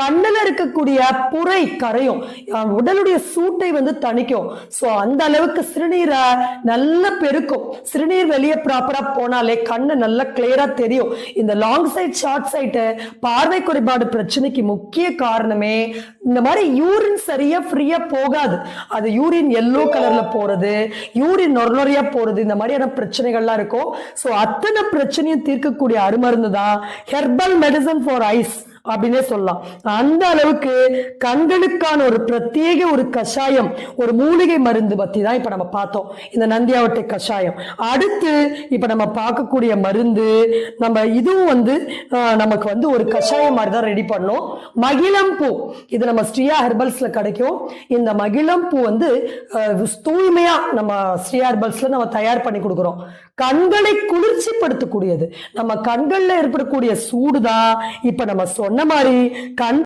கண்ணில் இருக்கக்கூடிய புரை கரையும் உடலுடைய சூட்டை வந்து தணிக்கும். ஸோ அந்த அளவுக்கு சிறுநீரை நல்ல பெருக்கும். சிறுநீர் வெளியே ப்ராப்பராக போனாலே கண்ணு நல்லா கிளியராக தெரியும். இந்த லாங் சைட் ஷார்ட் சைட்டு பார்வை குறைபாடு பிரச்சனைக்கு முக்கிய காரணமே இந்த மாதிரி யூரின் சரியா ஃப்ரீயா போகாது. அது யூரின் எல்லோ கலர்ல போறது யூரின் நொர நொறையா போறது இந்த மாதிரியான பிரச்சனைகள்லாம் இருக்கும். ஸோ அத்தனை பிரச்சனையும் தீர்க்கக்கூடிய அருமருந்து தான் ஹெர்பல் மெடிசன் ஃபார் ஐஸ் அப்படின்னே சொல்லலாம். அந்த அளவுக்கு கண்களுக்கான ஒரு பிரத்யேக ஒரு கஷாயம் ஒரு மூலிகை மருந்து பத்தி தான் இப்ப நம்ம பார்த்தோம். இந்த நந்தியாவட்டை கஷாயம். அடுத்து இப்ப நம்ம பார்க்கக்கூடிய மருந்து நம்ம இதுவும் வந்து நமக்கு வந்து ஒரு கஷாயம் மாதிரி தான் ரெடி பண்ணோம். மகிழம் பூ. இது நம்ம ஸ்ரீயா ஹெர்பல்ஸ்ல கிடைக்கும். இந்த மகிழம் பூ வந்து தூய்மையாக தூய்மையா நம்ம ஸ்ரீயா ஹெர்பல்ஸ்ல நம்ம தயார் பண்ணி கொடுக்குறோம். கண்களை குளிர்ச்சிப்படுத்தக்கூடியது. நம்ம கண்களில் ஏற்படக்கூடிய சூடுதான் இப்ப நம்ம சொன்ன மாதிரி கண்